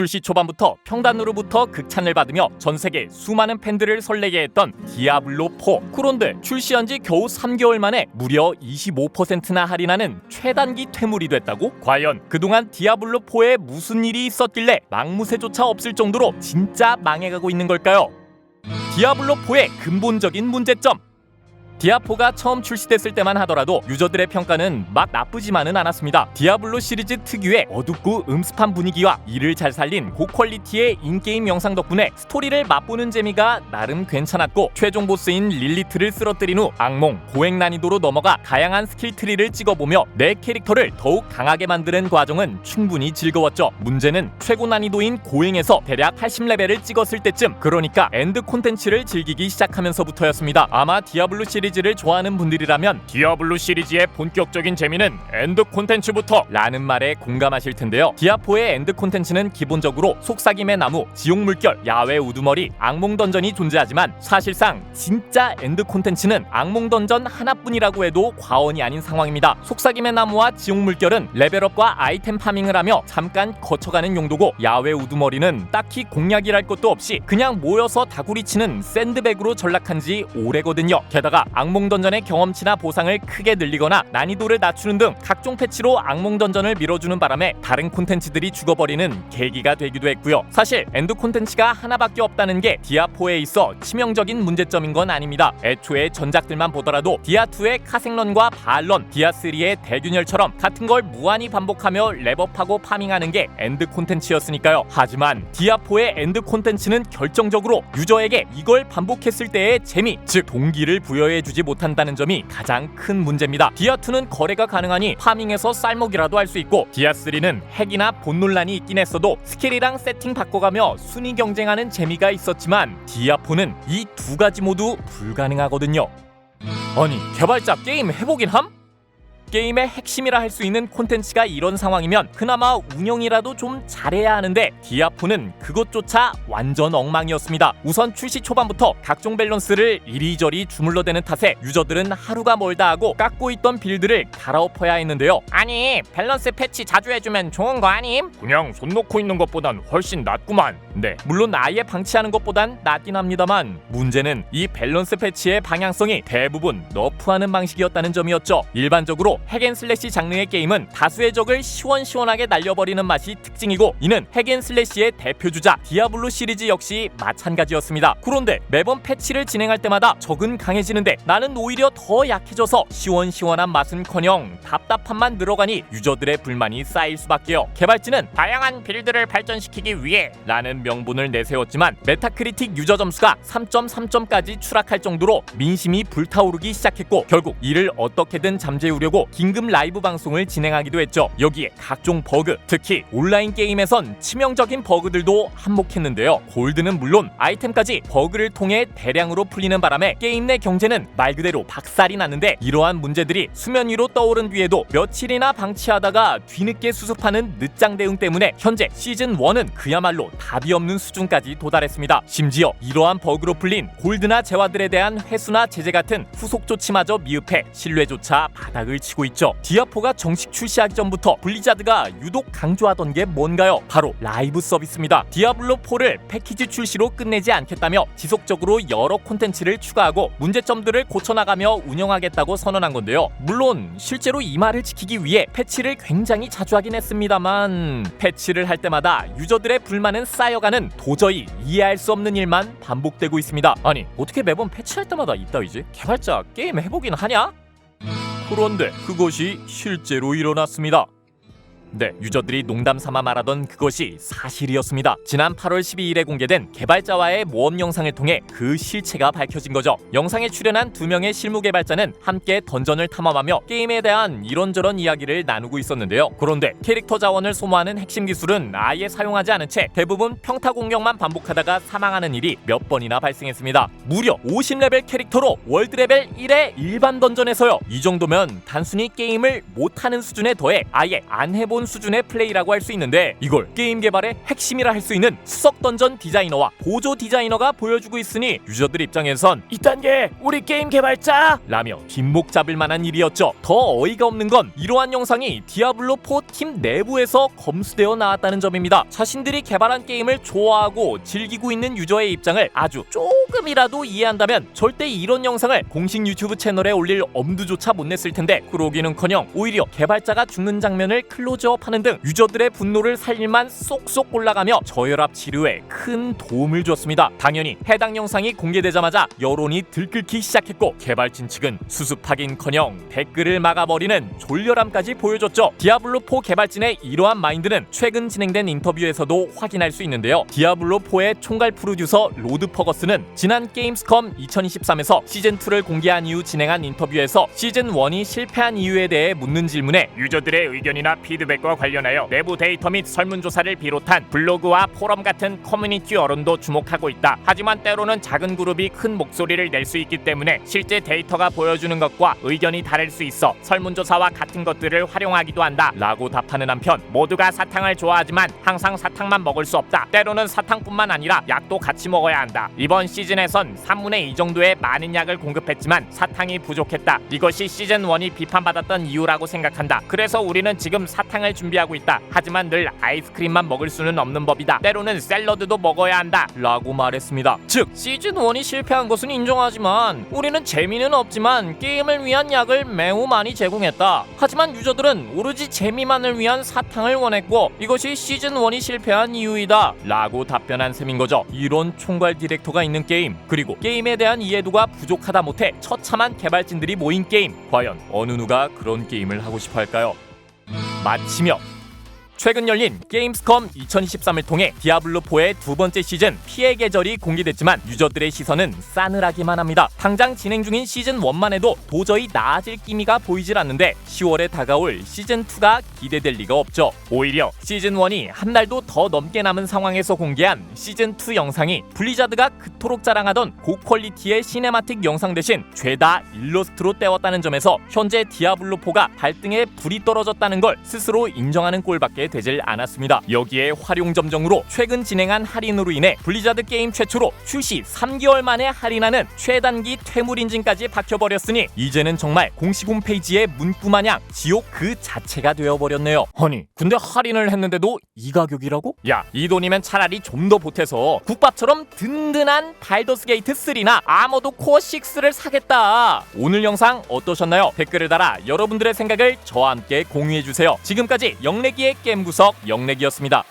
출시 초반부터 평단으로부터 극찬을 받으며 전 세계 수많은 팬들을 설레게 했던 디아블로 4. 그런데 출시한 지 겨우 3개월 만에 무려 25%나 할인하는 최단기 퇴물이 됐다고? 과연 그동안 디아블로 4에 무슨 일이 있었길래 망무새조차 없을 정도로 진짜 망해가고 있는 걸까요? 디아블로 4의 근본적인 문제점 디아4가 처음 출시됐을 때만 하더라도 유저들의 평가는 막 나쁘지만은 않았습니다. 디아블로 시리즈 특유의 어둡고 음습한 분위기와 이를 잘 살린 고퀄리티의 인게임 영상 덕분에 스토리를 맛보는 재미가 나름 괜찮았고 최종 보스인 릴리트를 쓰러뜨린 후 악몽, 고행 난이도로 넘어가 다양한 스킬 트리를 찍어보며 내 캐릭터를 더욱 강하게 만드는 과정은 충분히 즐거웠죠. 문제는 최고 난이도인 고행에서 대략 80레벨을 찍었을 때쯤 그러니까 엔드 콘텐츠를 즐기기 시작하면서부터였습니다. 아마 디아블로 시리즈 를 좋아하는 분들이라면 디아블로 시리즈의 본격적인 재미는 엔드 콘텐츠부터 라는 말에 공감하실 텐데요. 디아4의 엔드 콘텐츠는 기본적으로 속삭임의 나무, 지옥 물결, 야외 우두머리, 악몽 던전이 존재하지만 사실상 진짜 엔드 콘텐츠는 악몽 던전 하나뿐이라고 해도 과언이 아닌 상황입니다. 속삭임의 나무와 지옥 물결은 레벨업과 아이템 파밍을 하며 잠깐 거쳐가는 용도고 야외 우두머리는 딱히 공략이랄 것도 없이 그냥 모여서 다구리 치는 샌드백으로 전락한 지 오래거든요. 게다가 악몽 던전의 경험치나 보상을 크게 늘리거나 난이도를 낮추는 등 각종 패치로 악몽 던전을 밀어주는 바람에 다른 콘텐츠들이 죽어버리는 계기가 되기도 했고요. 사실 엔드 콘텐츠가 하나밖에 없다는 게 디아4에 있어 치명적인 문제점인 건 아닙니다. 애초에 전작들만 보더라도 디아2의 카생런과 바알런, 디아3의 대균열처럼 같은 걸 무한히 반복하며 랩업하고 파밍하는 게 엔드 콘텐츠였으니까요. 하지만 디아4의 엔드 콘텐츠는 결정적으로 유저에게 이걸 반복했을 때의 재미, 즉 동기를 부여해 주지 못한다는 점이 가장 큰 문제입니다. 디아2는 거래가 가능하니 파밍에서 쌀먹이라도 할 수 있고 디아3는 핵이나 본 논란이 있긴 했어도 스킬이랑 세팅 바꿔가며 순위 경쟁하는 재미가 있었지만 디아4는 이 두 가지 모두 불가능하거든요. 아니 개발자 게임 해보긴 함? 게임의 핵심이라 할 수 있는 콘텐츠가 이런 상황이면 그나마 운영이라도 좀 잘해야 하는데 디아포는 그것조차 완전 엉망이었습니다. 우선 출시 초반부터 각종 밸런스를 이리저리 주물러대는 탓에 유저들은 하루가 멀다 하고 깎고 있던 빌드를 갈아엎어야 했는데요. 아니 밸런스 패치 자주 해주면 좋은 거 아님? 그냥 손 놓고 있는 것보단 훨씬 낫구만. 네, 물론 아예 방치하는 것보단 낫긴 합니다만 문제는 이 밸런스 패치의 방향성이 대부분 너프하는 방식이었다는 점이었죠. 일반적으로 핵앤슬래시 장르의 게임은 다수의 적을 시원시원하게 날려버리는 맛이 특징이고 이는 핵앤슬래시의 대표주자 디아블로 시리즈 역시 마찬가지였습니다. 그런데 매번 패치를 진행할 때마다 적은 강해지는데 나는 오히려 더 약해져서 시원시원한 맛은커녕 답답함만 늘어가니 유저들의 불만이 쌓일 수밖에요. 개발진은 다양한 빌드를 발전시키기 위해 라는 명분을 내세웠지만 메타크리틱 유저 점수가 3.3점까지 추락할 정도로 민심이 불타오르기 시작했고 결국 이를 어떻게든 잠재우려고 긴급 라이브 방송을 진행하기도 했죠. 여기에 각종 버그, 특히 온라인 게임에선 치명적인 버그들도 한몫했는데요. 골드는 물론 아이템까지 버그를 통해 대량으로 풀리는 바람에 게임 내 경제는 말 그대로 박살이 났는데 이러한 문제들이 수면 위로 떠오른 뒤에도 며칠이나 방치하다가 뒤늦게 수습하는 늦장 대응 때문에 현재 시즌 1은 그야말로 답이 없는 수준까지 도달했습니다. 심지어 이러한 버그로 풀린 골드나 재화들에 대한 회수나 제재 같은 후속 조치마저 미흡해 신뢰조차 바닥을 치고 있죠. 디아4가 정식 출시하기 전부터 블리자드가 유독 강조하던 게 뭔가요? 바로 라이브 서비스입니다. 디아블로4를 패키지 출시로 끝내지 않겠다며 지속적으로 여러 콘텐츠를 추가하고 문제점들을 고쳐나가며 운영하겠다고 선언한 건데요. 물론 실제로 이 말을 지키기 위해 패치를 굉장히 자주 하긴 했습니다만 패치를 할 때마다 유저들의 불만은 쌓여가는 도저히 이해할 수 없는 일만 반복되고 있습니다. 아니 어떻게 매번 패치할 때마다 이따위지? 개발자 게임 해보긴 하냐? 그런데 그것이 실제로 일어났습니다. 네, 유저들이 농담 삼아 말하던 그것이 사실이었습니다. 지난 8월 12일에 공개된 개발자와의 모험 영상을 통해 그 실체가 밝혀진 거죠. 영상에 출연한 두 명의 실무 개발자는 함께 던전을 탐험하며 게임에 대한 이런저런 이야기를 나누고 있었는데요. 그런데 캐릭터 자원을 소모하는 핵심 기술은 아예 사용하지 않은 채 대부분 평타 공격만 반복하다가 사망하는 일이 몇 번이나 발생했습니다. 무려 50레벨 캐릭터로 월드 레벨 1의 일반 던전에서요. 이 정도면 단순히 게임을 못하는 수준에 더해 아예 안 해본 새로운 수준의 플레이라고 할 수 있는데 이걸 게임 개발의 핵심이라 할 수 있는 수석 던전 디자이너와 보조 디자이너가 보여주고 있으니 유저들 입장에선 게 우리 게임 개발자 라며 뒷목 잡을 만한 일이었죠. 더 어이가 없는 건 이러한 영상이 디아블로 4 팀 내부에서 검수되어 나왔다는 점입니다. 자신들이 개발한 게임을 좋아하고 즐기고 있는 유저의 입장을 아주 조금이라도 이해한다면 절대 이런 영상을 공식 유튜브 채널에 올릴 엄두조차 못 냈을 텐데 그러기는커녕 오히려 개발자가 죽는 장면을 클로즈 업하는 등 유저들의 분노를 살릴만 쏙쏙 올라가며 저혈압 치료에 큰 도움을 줬습니다. 당연히 해당 영상이 공개되자마자 여론이 들끓기 시작했고 개발진 측은 수습하긴커녕 댓글을 막아버리는 졸렬함까지 보여줬죠. 디아블로 4 개발진의 이러한 마인드는 최근 진행된 인터뷰에서도 확인할 수 있는데요. 디아블로 4의 총괄 프로듀서 로드 퍼거스는 지난 게임스컴 2023에서 시즌 2를 공개한 이후 진행한 인터뷰에서 시즌 1이 실패한 이유에 대해 묻는 질문에 유저들의 의견이나 피드백 과 관련하여 내부 데이터 및 설문조사를 비롯한 블로그와 포럼 같은 커뮤니티 여론도 주목하고 있다. 하지만 때로는 작은 그룹이 큰 목소리를 낼 수 있기 때문에 실제 데이터가 보여주는 것과 의견이 다를 수 있어 설문조사와 같은 것들을 활용하기도 한다. 라고 답하는 한편 모두가 사탕을 좋아하지만 항상 사탕만 먹을 수 없다. 때로는 사탕뿐만 아니라 약도 같이 먹어야 한다. 이번 시즌에선 3분의 2 정도의 많은 약을 공급했지만 사탕이 부족했다. 이것이 시즌 1이 비판받았던 이유라고 생각한다. 그래서 우리는 지금 사탕을 준비하고 있다. 하지만 늘 아이스크림만 먹을 수는 없는 법이다. 때로는 샐러드도 먹어야 한다. 라고 말했습니다. 즉 시즌 1이 실패한 것은 인정하지만 우리는 재미는 없지만 게임을 위한 약을 매우 많이 제공했다. 하지만 유저들은 오로지 재미만을 위한 사탕을 원했고 이것이 시즌 1이 실패한 이유이다. 라고 답변한 셈인 거죠. 이런 총괄 디렉터가 있는 게임 그리고 게임에 대한 이해도가 부족하다 못해 처참한 개발진들이 모인 게임 과연 어느 누가 그런 게임을 하고 싶어 할까요? 마치며 최근 열린 게임스컴 2023을 통해 디아블로4의 두 번째 시즌 피해 계절이 공개됐지만 유저들의 시선은 싸늘하기만 합니다. 당장 진행 중인 시즌 1만 해도 도저히 나아질 기미가 보이질 않는데 10월에 다가올 시즌 2가 기대될 리가 없죠. 오히려 시즌 1이 한 달도 더 넘게 남은 상황에서 공개한 시즌 2 영상이 블리자드가 그토록 자랑하던 고퀄리티의 시네마틱 영상 대신 죄다 일러스트로 때웠다는 점에서 현재 디아블로4가 발등에 불이 떨어졌다는 걸 스스로 인정하는 꼴밖에 되질 않았습니다. 여기에 활용 점정으로 최근 진행한 할인으로 인해 블리자드 게임 최초로 출시 3개월 만에 할인하는 최단기 퇴물 인증까지 박혀버렸으니 이제는 정말 공식 홈페이지의 문구 마냥 지옥 그 자체가 되어버렸네요. 아니 근데 할인을 했는데도 이 가격이라고? 야 이 돈이면 차라리 좀 더 보태서 국밥처럼 든든한 발더스 게이트 3나 아머도 코어 6를 사겠다. 오늘 영상 어떠셨나요? 댓글을 달아 여러분들의 생각을 저와 함께 공유해 주세요. 지금까지 영래기의 게임 구석 영래기였습니다.